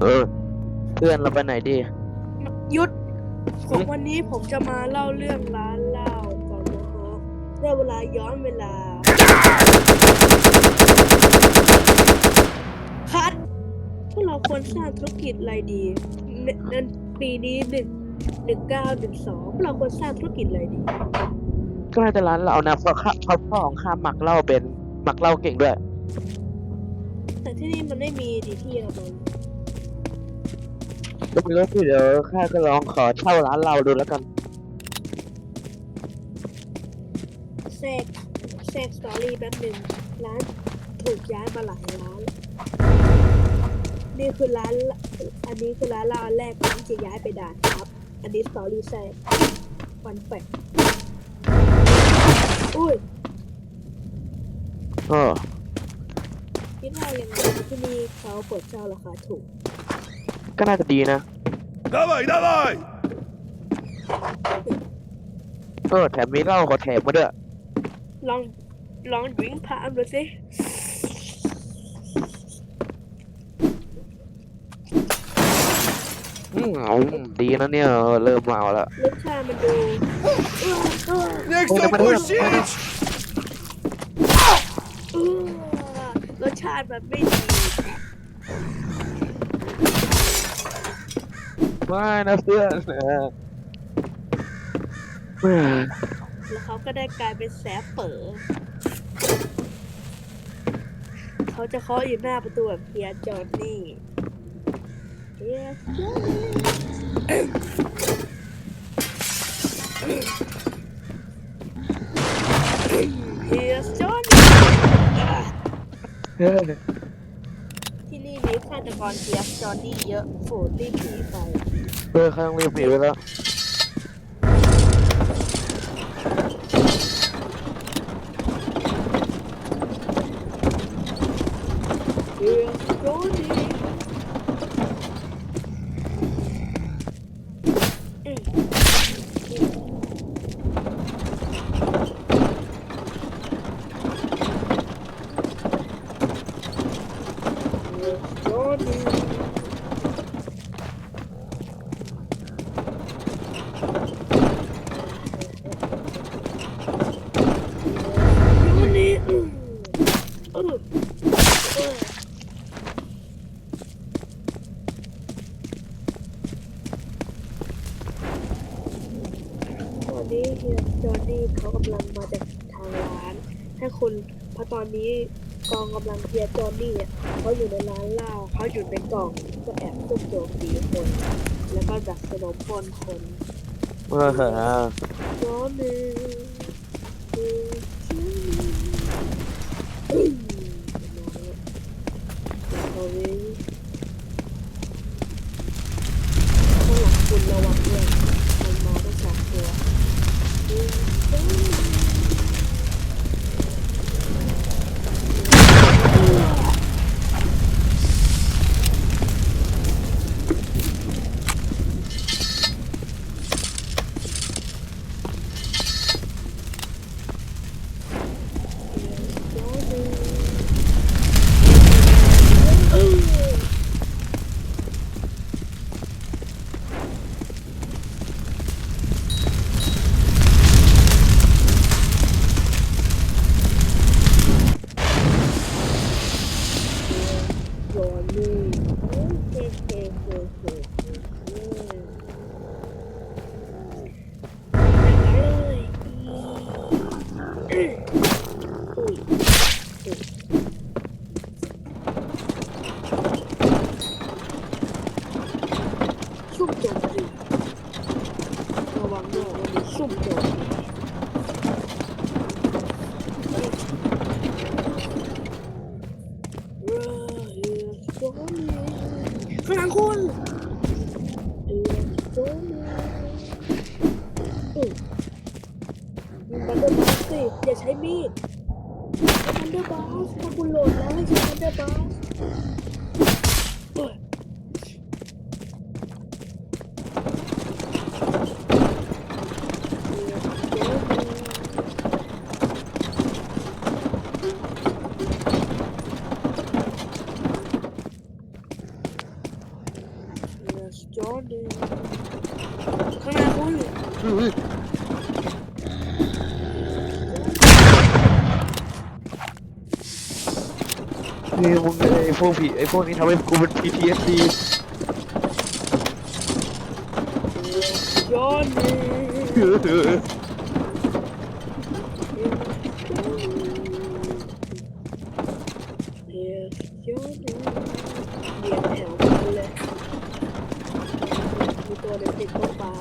เออเพื่อนเราไปไหนดีหยุดผอืมมวันนี้ผมจะมาเล่าเรื่องร้านเหล้าก่อนนะฮะได้เวลาย้อนเวลา คัดพวกเราควรสร้างธุรกิจอะไรดีในในปีนี้หนึ่งหนึ่งเก้าหนึ่งสองพวกเราควรสร้างธุรกิจอะไรดี ก็น่าจะร้านเรานะเพราะข้าเพราะพ่อของข้าหมักเหล้าเป็นหมักเหล้าเก่งด้วย แต่ที่นี่มันไม่มีดีที่ละมัน ก็ไม่รู้สิเดี๋ยวข้าก็ลองขอเช่าร้านเราดูแล้วกันแทรกแทรกสตอรี่แป๊บหนึ่งร้านถูกย้ายมาหลายร้าน นี่คือร้าน อันนี้คือร้านเหล้าอันแรกที่จะย้ายไปด่านครับ อันนี้สตอรี่แทรกฟันแฟกอุ้ยเออคิดว่ายังไงที่นี่เขาเปิดเช่าราคาถูก ก็น่าจะดีนะ Давай, давай! เออแถมมีเหล้าขอแถมมาด้วย ลองลองดื่มพามดูสิ อืมเอาดีนะเนี่ยเออเริ่มเมาแล้ว รสชาติมันดูเออเออ Nie chcę Dobra, dobra, puścić! เออรสชาติมันไม่ดี ไม่นะเพื่อนเออเออแล้วเขาก็ได้กลายเป็นแสบเป๋อเขาจะเคาะอยู่หน้าประตูแบบเฮียจอห์นนี่เฮียจอห์นนี่เฮียจอห์นนี่ เออที่นี่มีฆาต กรเทียสจอห์นนี่เยอะโฝดรีบหนีไปเออข้างรีบหนีไปแล้ว เฮียจอห์นนี่อืม Johnny. Johnny. Uh. Uh. ตอ นนี้เฮียจอห์นนี่เขากำลังมาจากทางร้านให้คุณเพราะตอนนี้กองกำลังเฮียจอห์นนี่อะเขาอยู่ในร้านเหล้าเขาอยู่ในกล่องก็แอบซุ่มโจมตีคน แล้วก็ดักสนมพลคนเออเออจอห์นนี่เฮียจอห์นนี่อืมเอาไว้ข้างหลังคุณระวังด้วย มันเดอร์บอสสิอย่าใช้มีดมันเดอร์บอสถ้าคุณโหลดแล้วให้ใช้มันเดอร์บอสเอ้ย Yes Jordan ข้างหน้าคุณ อื้อ นี่มึงไอ้พวกผีไอ้พวกนี้ทำให้กูเป็น PTSD Jordan เดี๋ยวเดี๋ยวเดี๋ยวเดี๋ยวแถวกันเลยมีตัวเด็กติดตัวปลา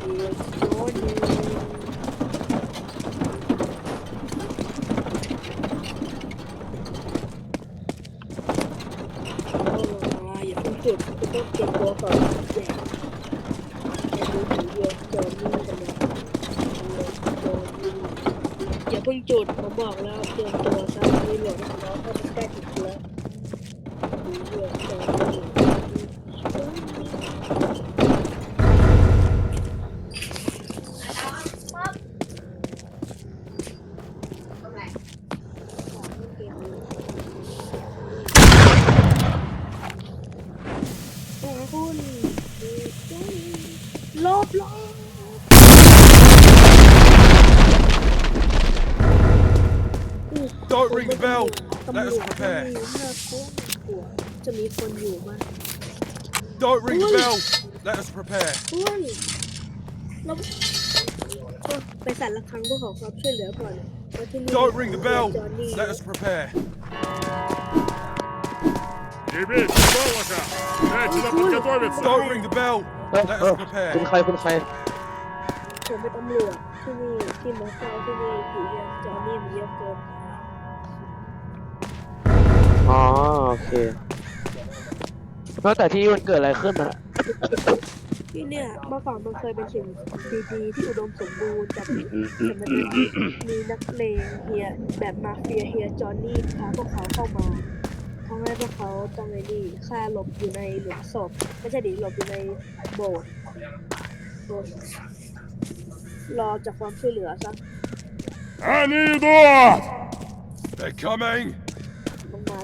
เดี๋ยวโจนี่อย่า เพิ่งจุดคุณต้องเก็บตัวก่อนอย่อย่าดูถึงเดียวโจนี่กันเลยโจนี่อย่าเพิ่งจุดผมบอกแล้วเตรียมตัวซะมีหลวงน้องถ้ามันใกล้ถึงแล้วเดียวโจนี่ Don't ring the bell. ตำร Let ว us จ prepare. น่ากลัวน่ากลัวจะมีคนอยู่มั้ย Don't ring the Oi. bell. Let us prepare. คุณเราก็ไปสั่นระฆังเพื่อขอความช่วยเหลือก่อนว่าที่นี่ Don't ring the bell. จอห์นนี่ Let us prepare. Теперь, Солоха! Дайте нам подготовиться! Don't ring the bell. เอ้ย Let เอ้ย us prepare. คุณใครคุณใคร ผมเป็นตำรวจที่นี่ที่มาเฝ้าที่นี่ผีเยอะจอห์นนี่มันเยอะเกิน อ๋อโอเคแล้วแต่ที่มันเกิดอะไรขึ้นอะที่เนี่ยเมื่อก่อนมันเคยเป็นเขตซีดีที่อุดมสมบูรณ์กับเมรภูมิมีนักเลงเฮียแบบมาเฟียเฮียจอนนี่พาพวกเขาเข้ามาทำให้พวกเขาต้องเลยนี่ฆ่าหลบอยู่ในหลุมศพไม่ใช่ดิหลบอยู่ในโบสถ์โบสถ์รอจากความช่วยเหลือซะ I need more! They're coming! มันมา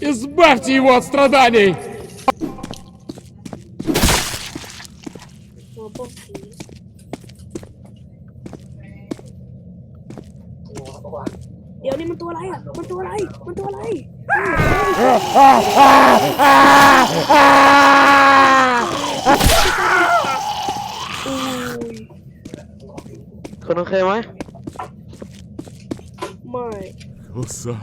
Избавьте его от страданий! หัวพวกผีเดี๋ยวนี่มันตัวอะไรอ่ะ มันตัวอะไร มันตัวอะไรอุ้ย คุณโอเคไหม ไม่ Голоса.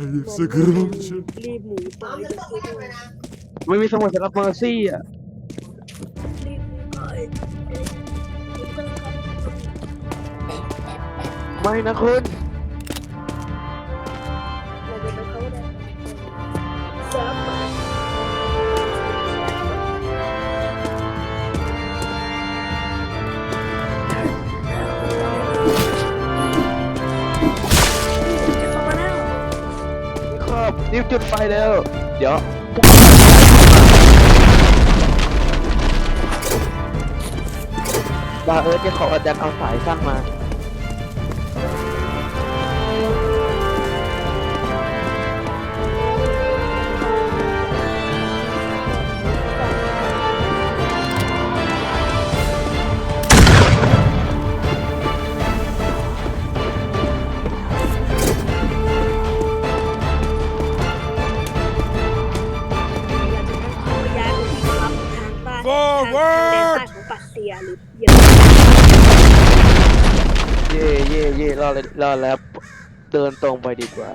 Они เหมือน все громче. รีบหนีไปจะช่วยด้วย ไม่มีสมุดสำหรับเมอร์ซี่อ่ะ รีบหนีไปผมกำลังขับ ไม่นะคุณ เราจะไปเขาได้ซับ บรีบจุดไฟเร็ว เดี๋ยวบาเอิร์ธจะขออาจารย์เอาสายสร้างมา รอดเลยรอดแล้วเดินตรงไปดีกว่า